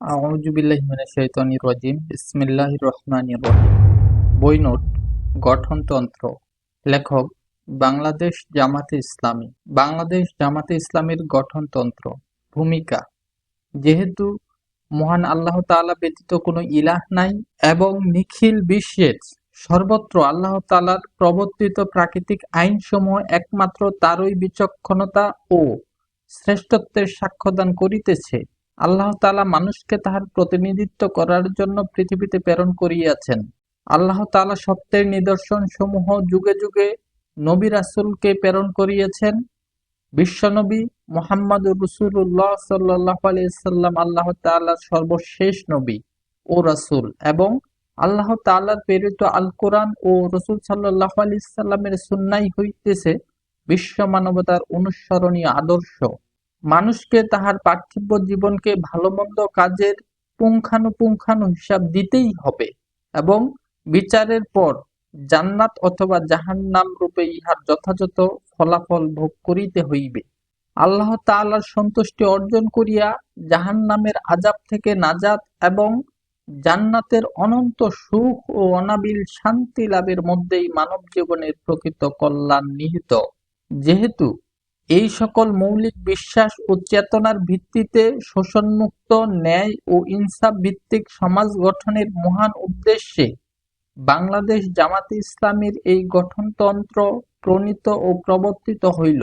আউযুবিল্লাহি মিনাশ শাইতানির রাজিম। বিসমিল্লাহির রহমানির গঠনতন্ত্র লেখক, বাংলাদেশ জামাতে ইসলামী। বাংলাদেশ জামাতে ইসলামীর গঠনতন্ত্র ভূমিকা, যেহেতু মহান আল্লাহ তাআলা ব্যতীত কোনো ইলাহ নাই এবং নিখিল বিশ্বের সর্বত্র আল্লাহ তাআলার প্রবর্তিত প্রাকৃতিক আইনসমূহ একমাত্র তারই বিচক্ষণতা ও শ্রেষ্ঠত্বের সাক্ষ্যদান করিতেছে। আল্লাহ তালা মানুষকে তাহার প্রতিনিধিত্ব করার জন্য পৃথিবীতে প্রেরণ করিয়াছেন। আল্লাহ তাআলা সত্যের নিদর্শন সমূহ যুগে যুগে নবী রাসূলকে প্রেরণ করিয়াছেন। বিশ্বনবী মোহাম্মদ রসুল্লাহ সাল্লাহ আলাইসাল্লাম আল্লাহ তাআলার সর্বশেষ নবী ও রাসূল এবং আল্লাহ তাআলার প্রেরিত আল কোরআন ও রসুল সাল্লাহ আলি সাল্লামের সুন্নাই হইতেছে বিশ্ব মানবতার অনুসরণীয় আদর্শ। মানুষকে তাহার পার্থিব জীবনকে ভালো মন্দ কাজের পুঙ্খানুপুঙ্খানু হিসাব দিতেই হবে এবং বিচারের পর জান্নাত অথবা জাহান্নাম রূপে ইহার যথাযথ ফলাফল ভোগ করিতে হইবে। আল্লাহ তাআলার সন্তুষ্টি অর্জন করিয়া জাহান্নামের আজাব থেকে নাজাত এবং জান্নাতের অনন্ত সুখ ও অনাবিল শান্তি লাভের মধ্যেই মানব জীবনের প্রকৃত কল্যাণ নিহিত। যেহেতু এই সকল মৌলিক বিশ্বাস ও চেতনার ভিত্তিতে শোষণমুক্ত ন্যায় ও ইনসাফ ভিত্তিক সমাজ গঠনের মহান উদ্দেশ্যে বাংলাদেশ জামাতে ইসলামীর এই গঠনতন্ত্র প্রণীত ও প্রবর্তিত হইল।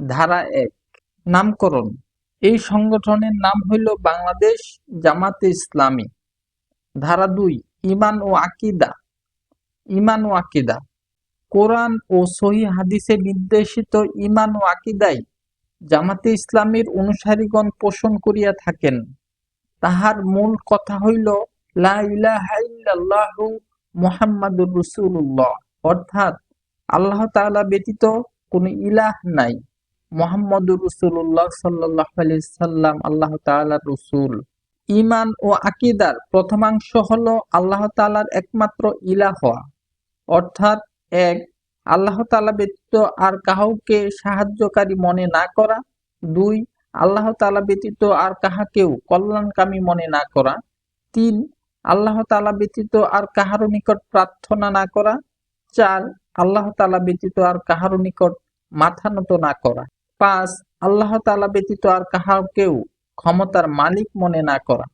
ধারা এক, নামকরণ। এই সংগঠনের নাম হইল বাংলাদেশ জামাতে ইসলামী। ধারা দুই ইমান ও আকিদা। ইমান ও আকিদা। কোরআন ও সহি হাদিসে নির্দেশিত ইমান ও আকিদাই জামাতে ইসলামীর অনুসারীগণ পোষণ করিয়া থাকেন। তাহার মূল কথা হইল, লা ইলাহা ইল্লাল্লাহু মুহাম্মাদুর রাসূলুল্লাহ। অর্থাৎ আল্লাহ তাআলা ব্যতীত কোনো ইলাহ নাই। মোহাম্মদুর রসুল্লাহ সাল্লাহ সাল্লাম আল্লাহ তাআলার রসুল। ইমান ও আকিদার প্রথমাংশ হলো আল্লাহ তাআলার একমাত্র ইলাহ অর্থাৎ এক, আল্লাহ তালা ব্যতীত আর কাহাকে সাহায্যকারী মনে না করা। দুই, আল্লাহ তালা ব্যতীত আর কাহাকেও কল্যাণকামী মনে না করা। তিন, আল্লাহ তালা ব্যতীত আর কাহারও নিকট প্রার্থনা না করা। চার, আল্লাহ তালা ব্যতীত আর কাহারও নিকট মাথা নত না করা। পাঁচ, আল্লাহ তালা ব্যতীত আর কাহাকেও ক্ষমতার মালিক মনে না করা।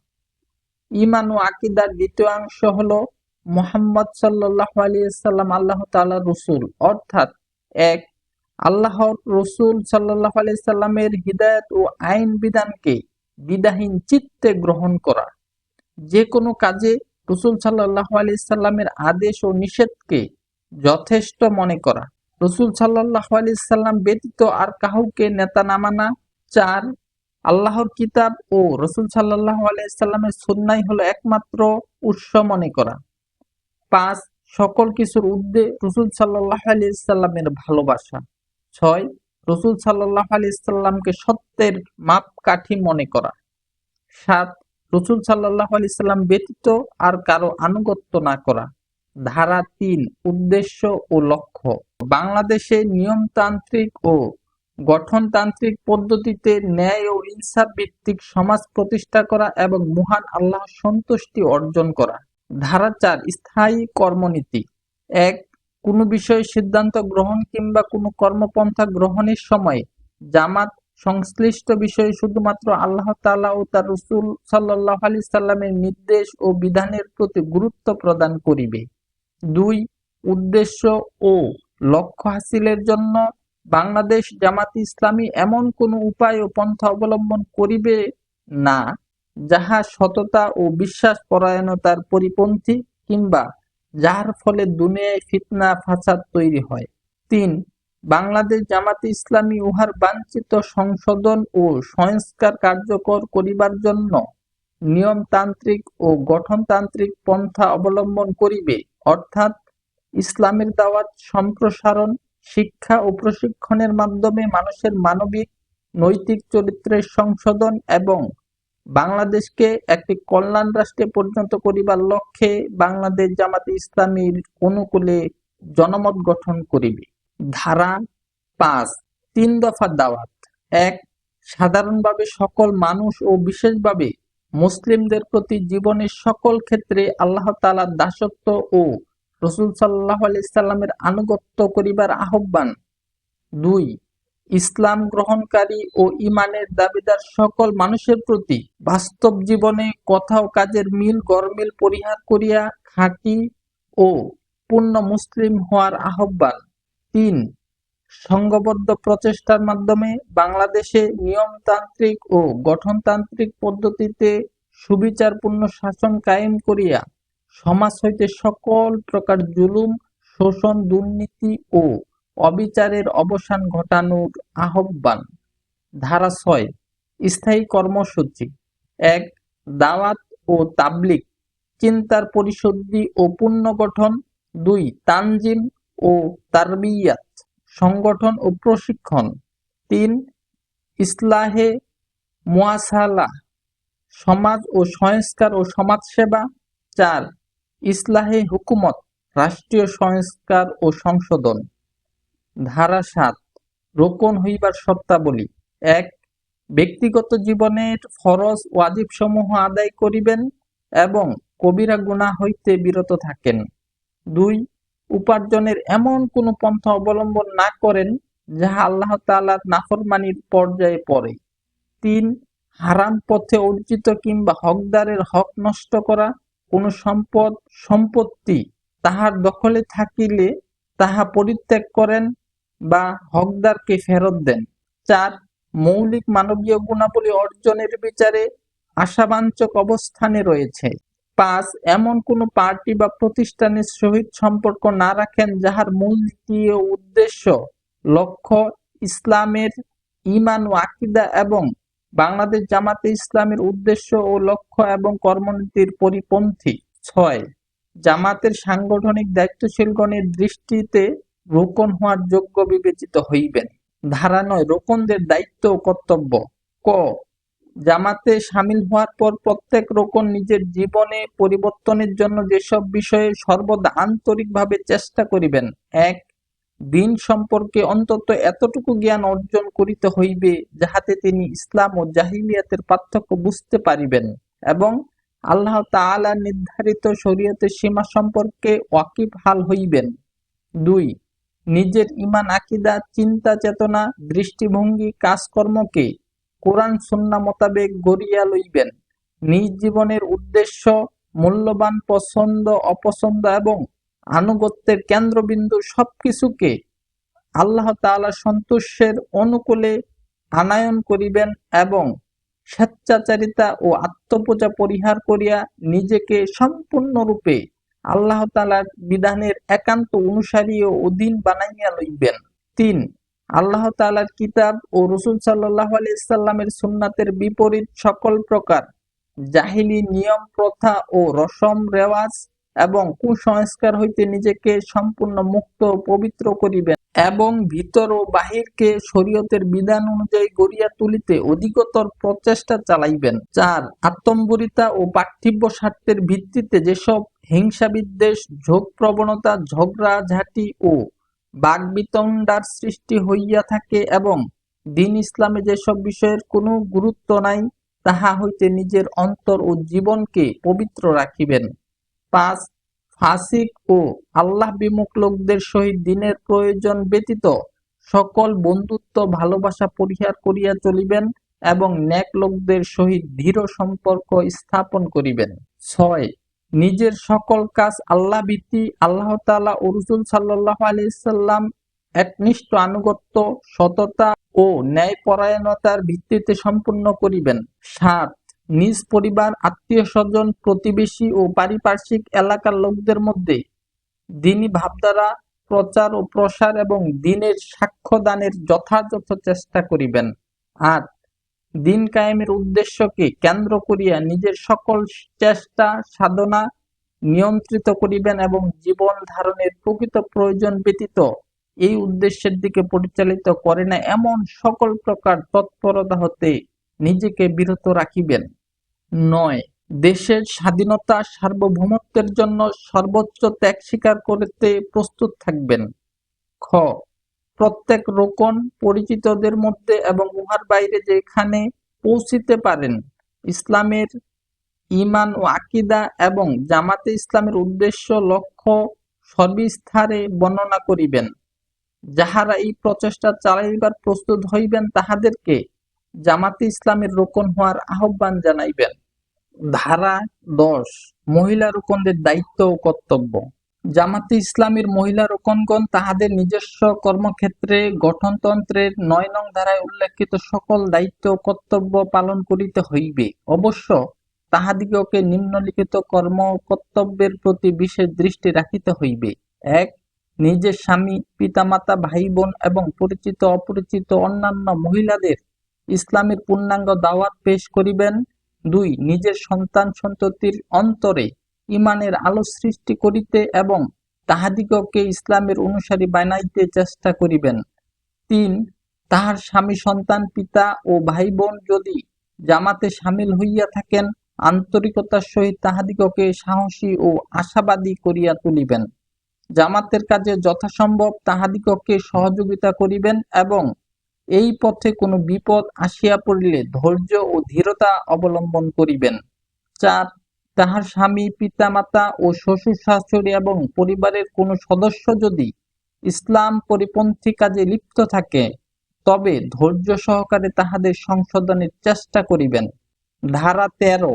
ইমান ও আকিদার দ্বিতীয় অংশ হলো মোহাম্মদ সাল্লাহ আলিয়াল্লাম আল্লাহ তাআলা রসুল। অর্থাৎ এক আল্লাহর রসুল সাল্লাহ আলিয়াল্লামের হৃদায়ত ও আইন বিধানকে বিদাহীন চিত্তে গ্রহণ করা। যে কোনো কাজে রসুল সাল্লাহ আলিয়াল্লামের আদেশ ও নিষেধকে যথেষ্ট মনে করা। রসুল সাল্লাহ আলিয়াল্লাম ব্যতীত আর কাউকে নেতা নামানা চার আল্লাহর কিতাব ও রসুল সাল্লাহ আলাইসাল্লামের সুন্নাই হলো একমাত্র উৎস মনে করা। পাঁচ, সকল কিছুর উদ্দে রসুল সাল্লাহ আলিয়াল্লামের ভালোবাসা। ছয়, রসুল সাল্লাহ আলিয়াল্লামকে সত্যের মাপকাঠি মনে করা। সাত, রসুল সাল্লাহ আলিয়াল্লাম ব্যতীত আর কারও আনুগত্য না করা। ধারা তিন, উদ্দেশ্য ও লক্ষ্য। বাংলাদেশে নিয়মতান্ত্রিক ও গঠনতান্ত্রিক পদ্ধতিতে ন্যায় ও ইনসাফ ভিত্তিক সমাজ প্রতিষ্ঠা করা এবং মহান আল্লাহ সন্তুষ্টি অর্জন করা। ধারা চার স্থায়ী কর্মনীতি। এক, কোনো বিষয়ে সিদ্ধান্ত গ্রহণ কিংবা কোনো কর্মপন্থা গ্রহণের সময় জামাত সংশ্লিষ্ট বিষয়ে শুধুমাত্র আল্লাহ তাআলা ও তার রসুল সাল্লাহ আলি সাল্লামের নির্দেশ ও বিধানের প্রতি গুরুত্ব প্রদান করিবে। দুই, উদ্দেশ্য ও লক্ষ্য হাসিলের জন্য বাংলাদেশ জামাত ইসলামী এমন কোনো উপায় ও পন্থা অবলম্বন করিবে না যাহা সততা ও বিশ্বাস পরায়ণতার পরিপন্থী কিংবা যার ফলে দুনিয়ায় ফিতনা, ফাসাদ তৈরি হয়। তিন, বাংলাদেশ জামাতে ইসলামী উহার বাঞ্ছিত সংশোধন ও সংস্কার কার্যকর করিবার জন্য নিয়মতান্ত্রিক ও গঠনতান্ত্রিক পন্থা অবলম্বন করিবে। অর্থাৎ ইসলামের দাওয়াত সম্প্রসারণ, শিক্ষা ও প্রশিক্ষণের মাধ্যমে মানুষের মানবিক, নৈতিক চরিত্রের সংশোধন এবং বাংলাদেশকে একটি কল্যাণ রাষ্ট্রে পরিণত করিবার লক্ষ্যে বাংলাদেশ জামাতে ইসলামীর অনুকূলে জনমত গঠন করিবে। ধারা পাঁচ, তিন দফা দাওয়াত। এক, সাধারণভাবে সকল মানুষ ও বিশেষভাবে মুসলিমদের প্রতি জীবনের সকল ক্ষেত্রে আল্লাহ তাআলার দাসত্ব ও রসুল সাল্লাহ আলাইসাল্লামের আনুগত্য করিবার আহ্বান। দুই ইসলাম গ্রহণকারী ও ইমানের দাবিদার সকল মানুষের প্রতি বাস্তব জীবনে কথা ও কাজের মিল, গরমিল পরিহার করিয়া খাঁটি ও পূর্ণ মুসলিম হওয়ার আহ্বান। তিন, সংঘবদ্ধ প্রচেষ্টার মাধ্যমে বাংলাদেশে নিয়মতান্ত্রিক ও গঠনতান্ত্রিক পদ্ধতিতে সুবিচারপূর্ণ শাসন কায়েম করিয়া সমাজ হইতে সকল প্রকার জুলুম, শোষণ, দুর্নীতি ও অবিচারের অবসান ঘটানোর আহ্বান। ধারা ছয়, স্থায়ী কর্মসূচি। এক, দাওয়াত ও তাবলিক চিন্তার পরিশুদ্ধি ও পুনর্গঠন। দুই, তানজিম ও তারবিয়াত, সংগঠন ও প্রশিক্ষণ। তিন, ইসলাহে মুয়াসালা, সমাজ ও সংস্কার ও সমাজসেবা। চার, ইসলাহে হুকুমত, রাষ্ট্রীয় সংস্কার ও সংশোধন। ধারা সাত, রোকন হইবার শর্তাবলী। এক, ব্যক্তিগত জীবনের ফরজ ওয়াজিব সমূহ আদায় করিবেন এবং কবিরা গুণা হইতে বিরত থাকেন। দুই, উপার্জনের এমন কোনো পন্থা অবলম্বন না করেন যাহা আল্লাহ তাআলার নাফরমানির পর্যায়ে পড়ে। তিন, হারাম পথে অর্জিত কিংবা হকদারের হক নষ্ট করা কোনো সম্পদ, সম্পত্তি তাহার দখলে থাকিলে তাহা পরিত্যাগ করেন বা হকদারকে ফেরত দেন। চার, মৌলিক মানবীয় গুণাবলী অর্জনের বিচারে আশাবাঞ্চক অবস্থানে রয়েছে। পাঁচ, এমন কোন পার্টি বা প্রতিষ্ঠানের সহিত সম্পর্ক না রাখেন যাহার মূল উদ্দেশ্য লক্ষ্য, ইসলামের ইমান ও আকিদা এবং বাংলাদেশ জামাতে ইসলামের উদ্দেশ্য ও লক্ষ্য এবং কর্মনীতির পরিপন্থী। ছয়, জামাতের সাংগঠনিক দায়িত্বশীলগণের দৃষ্টিতে রোকন হওয়ার যোগ্য বিবেচিত হইবেন। ধারা নয়, রোকনদের দায়িত্ব ও কর্তব্য। ক, জামাতে সামিল হওয়ার পর প্রত্যেক রোকন নিজের জীবনে পরিবর্তনের জন্য যেসব বিষয়ে সর্বদা আন্তরিকভাবে চেষ্টা করিবেন। এক, দিন সম্পর্কে অন্তত এতটুকু জ্ঞান অর্জন করিতে হইবে যাহাতে তিনি ইসলাম ও জাহিলিয়াতের পার্থক্য বুঝতে পারিবেন এবং আল্লাহ তাআলা নির্ধারিত শরীয়তের সীমা সম্পর্কে ওয়াকিফ হাল হইবেন। দুই নিজের ইমান আকিদা, চিন্তা, চেতনা, দৃষ্টিভঙ্গি কাজকর্মকে কোরআন, সুন্না মোতাবেক গড়িয়া লইবেন। নিজ জীবনের উদ্দেশ্য, মূল্যবান পছন্দ, অপছন্দ এবং আনুগত্যের কেন্দ্রবিন্দু সবকিছুকে আল্লাহ তাআলা সন্তোষের অনুকূলে আনায়ন করিবেন এবং স্বেচ্ছাচারিতা ও আত্মপূজা পরিহার করিয়া নিজেকে সম্পূর্ণরূপে আল্লাহ তালার বিধানের একান্ত অনুসারী ও অধীন বানাইয়া লইবেন। তিন, আল্লাহ তালার কিতাব ও রসুল সাল্লাহ আলাইসাল্লামের সুন্নাতের বিপরীত সকল প্রকার, জাহিলি নিয়ম, প্রথা ও রসম রেওয়াজ এবং কুসংস্কার হইতে নিজেকে সম্পূর্ণ মুক্ত পবিত্র করিবেন এবং ভিতর ও বাহিরকে শরীয়তের বিধান অনুযায়ী গড়িয়া তুলিতে অধিকতর প্রচেষ্টা চালাইবেন। চার, আত্মম্বরিতা ও পার্থিব্য স্বার্থের ভিত্তিতে যেসব হিংসা বিদ্বেষ ঝোঁক প্রবণতা ঝগড়া ঝাঁটি ও বাগবিতণ্ডার সৃষ্টি হইয়া থাকে এবং দিন ইসলামে যেসব বিষয়ের কোনো গুরুত্ব নাই, তাহা হইতে নিজের অন্তর ও জীবনকে পবিত্র রাখিবেন। পাঁচ, ফাসিক ও আল্লাহ বিমুখ লোকদের সহিত দিনের প্রয়োজন ব্যতীত সকল বন্ধুত্ব, ভালোবাসা পরিহার করিয়া চলিবেন এবং ন্যাক লোকদের সহিত দৃঢ় সম্পর্ক স্থাপন করিবেন। ছয় নিজের সকল কাজ আল্লাহ ভীতি আল্লাহ তালা ও রসুল সাল্লাহ আলাইসাল্লাম একনিষ্ঠ আনুগত্য, সততা ও ন্যায়পরায়ণতার ভিত্তিতে সম্পূর্ণ করিবেন। সাত, নিজ পরিবার আত্মীয় স্বজন প্রতিবেশী ও পারিপার্শ্বিক এলাকার লোকদের মধ্যে দিনী ভাবধারা, প্রচার ও প্রসার এবং দিনের সাক্ষ্য দানের যথাযথ চেষ্টা করিবেন। আট দিন কায়েমের উদ্দেশ্যকে কেন্দ্র করিয়া নিজের সকল চেষ্টা, সাধনা নিয়ন্ত্রিত করিবেন এবং জীবন ধারণের প্রকৃত প্রয়োজন ব্যতীত এই উদ্দেশ্যের দিকে পরিচালিত করে না এমন সকল প্রকার তৎপরতা হতে নিজেকে বিরত রাখিবেন। নয়, দেশের স্বাধীনতা সার্বভৌমত্বের জন্য সর্বোচ্চ ত্যাগ স্বীকার করতে প্রস্তুত থাকবেন। খ প্রত্যেক রোকন পরিচিতদের মধ্যে এবং উহার বাইরে যেখানে পৌঁছিতে পারেন। ইসলামের ঈমান ও আকীদা এবং জামাতে ইসলামের উদ্দেশ্য, লক্ষ্য সবিস্তারে বর্ণনা করিবেন। যাহারা এই প্রচেষ্টা চালাইবার প্রস্তুত হইবেন, তাহাদেরকে জামাতে ইসলামের রোকন হওয়ার আহ্বান জানাইবেন। ধারা দশ, মহিলা রোকনদের দায়িত্ব ও কর্তব্য। জামাতে ইসলামের মহিলা রোকনগণ তাহাদের নিজস্ব কর্মক্ষেত্রে, গঠনতন্ত্রের নয় নং ধারায় উল্লেখিত সকল দায়িত্ব কর্তব্য পালন করিতে হইবে। অবশ্য তাহাদিগকে নিম্নলিখিত কর্ম কর্তব্যের প্রতি বিশেষ দৃষ্টি রাখিতে হইবে। এক নিজের স্বামী, পিতামাতা ভাই বোন এবং পরিচিত অপরিচিত অন্যান্য মহিলাদের ইসলামের পূর্ণাঙ্গ দাওয়াত পেশ করিবেন। দুই, নিজের সন্তান সন্ততির অন্তরে ইমানের আলো সৃষ্টি করিতে এবং তাহাদিগকে ইসলামের অনুসারী বানাইতে চেষ্টা করিবেন। তিন, তাহার স্বামী, সন্তান, পিতা ও ভাই বোন যদি জামাতে সামিল হইয়া থাকেন, আন্তরিকতার সহিত তাহাদিগকে সাহসী ও আশাবাদী করিয়া তুলিবেন। জামাতের কাজে যথাসম্ভব তাহাদিগকে সহযোগিতা করিবেন এবং এই পথে কোনো বিপদ আসিয়া পড়িলে ধৈর্য ও ধীরতা অবলম্বন করিবেন। চার তাহার স্বামী, পিতামাতা ও শ্বশুর শাশুড়ি এবং পরিবারের কোনো সদস্য যদি ইসলাম পরিপন্থী কাজে লিপ্ত থাকে, তবে ধৈর্য সহকারে তাহাদের সংশোধনের চেষ্টা করিবেন। ধারা তেরো,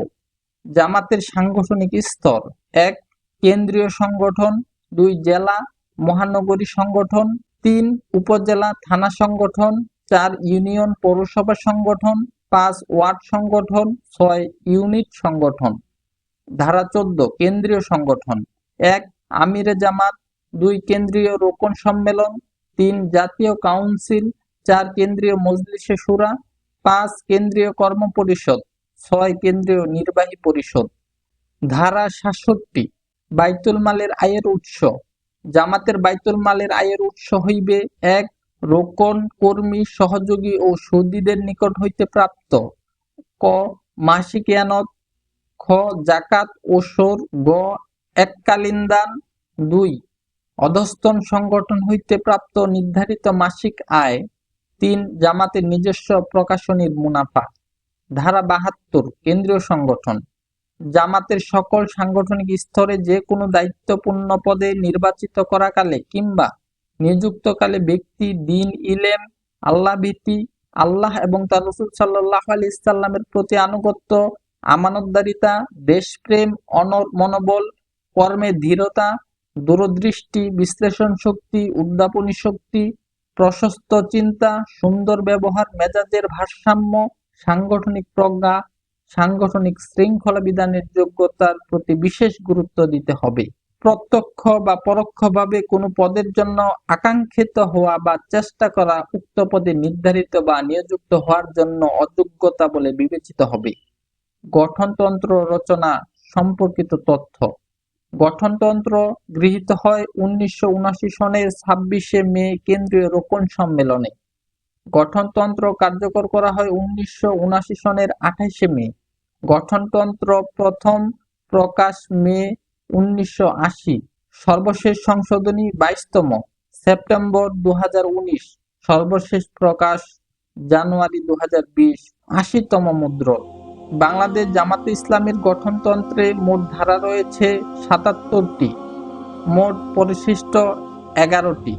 জামাতের সাংগঠনিক স্তর। এক, কেন্দ্রীয় সংগঠন। দুই, জেলা মহানগরী সংগঠন। তিন, উপজেলা থানা সংগঠন। চার, ইউনিয়ন পৌরসভা সংগঠন। পাঁচ, ওয়ার্ড সংগঠন। ছয়, ইউনিট সংগঠন। ধারা চোদ্দ, কেন্দ্রীয় সংগঠন। এক, আমিরে জামাত। দুই, কেন্দ্রীয় রোকন সম্মেলন। তিন, জাতীয় কাউন্সিল। চার, কেন্দ্রীয় মজলিসে সুরা। পাঁচ, কেন্দ্রীয় কর্ম পরিষদ। ছয়, কেন্দ্রীয় নির্বাহী পরিষদ। ধারা সাতষট্টি, বাইতুল মালের আয়ের উৎস। জামাতের বাইতুল মালের আয়ের উৎস হইবে, এক, রোকন, কর্মী, সহযোগী ও সৌদিদের নিকট হইতে প্রাপ্ত। ক, মাসিক ইয়ানত খ জাকাত, ওসর, গ এককালীন দান দুই, অধস্তন সংগঠন হইতে প্রাপ্ত নির্ধারিত মাসিক আয়, তিন, জামাতের নিজস্ব প্রকাশনীর মুনাফা, ধারা বাহাত্তর, কেন্দ্রীয় সংগঠন। জামাতের সকল সাংগঠনিক স্তরে যে কোনো দায়িত্বপূর্ণ পদে নির্বাচিত করাকালে কিংবা নিযুক্তকালে ব্যক্তি, দিন, ইলেম, আল্লাহ ভীতি, আল্লাহ এবং তার রসুল সাল্লাহ আলি ইসাল্লামের প্রতি আনুগত্য আমানতদারিতা, দেশপ্রেম, অনর মনোবল, কর্মে ধীরতা, দূরদৃষ্টি, বিশ্লেষণ শক্তি, উদ্যাপনী শক্তি, প্রশস্ত চিন্তা, সুন্দর ব্যবহার, মেজাজের ভারসাম্য, সাংগঠনিক প্রজ্ঞা, সাংগঠনিক শৃঙ্খলা বিধানের যোগ্যতার প্রতি বিশেষ গুরুত্ব দিতে হবে। প্রত্যক্ষ বা পরোক্ষভাবে কোনো পদের জন্য আকাঙ্ক্ষিত হওয়া বা চেষ্টা করা উক্ত পদে নির্ধারিত বা নিয়োজিত হওয়ার জন্য অযোগ্যতা বলে বিবেচিত হবে। গঠনতন্ত্র রচনা সম্পর্কিত তথ্য। গঠনতন্ত্র গৃহীত হয় উনিশশো সনের ছাব্বিশে মে কেন্দ্রীয় রোকন সম্মেলনে। গঠনতন্ত্র কার্যকর করা হয় উনিশশো সনের আঠাইশে মে। গঠনতন্ত্র প্রথম প্রকাশ মে উনিশশো আশি, সর্বশেষ সংশোধনী বাইশতম সেপ্টেম্বর দু হাজার উনিশ, সর্বশেষ প্রকাশ জানুয়ারি দু হাজার বিশ, আশিতম মুদ্রণ। বাংলাদেশ জামাত ইসলামের গঠনতন্ত্রে মোট ধারা রয়েছে সাতাত্তরটি মোট পরিশিষ্ট এগারোটি।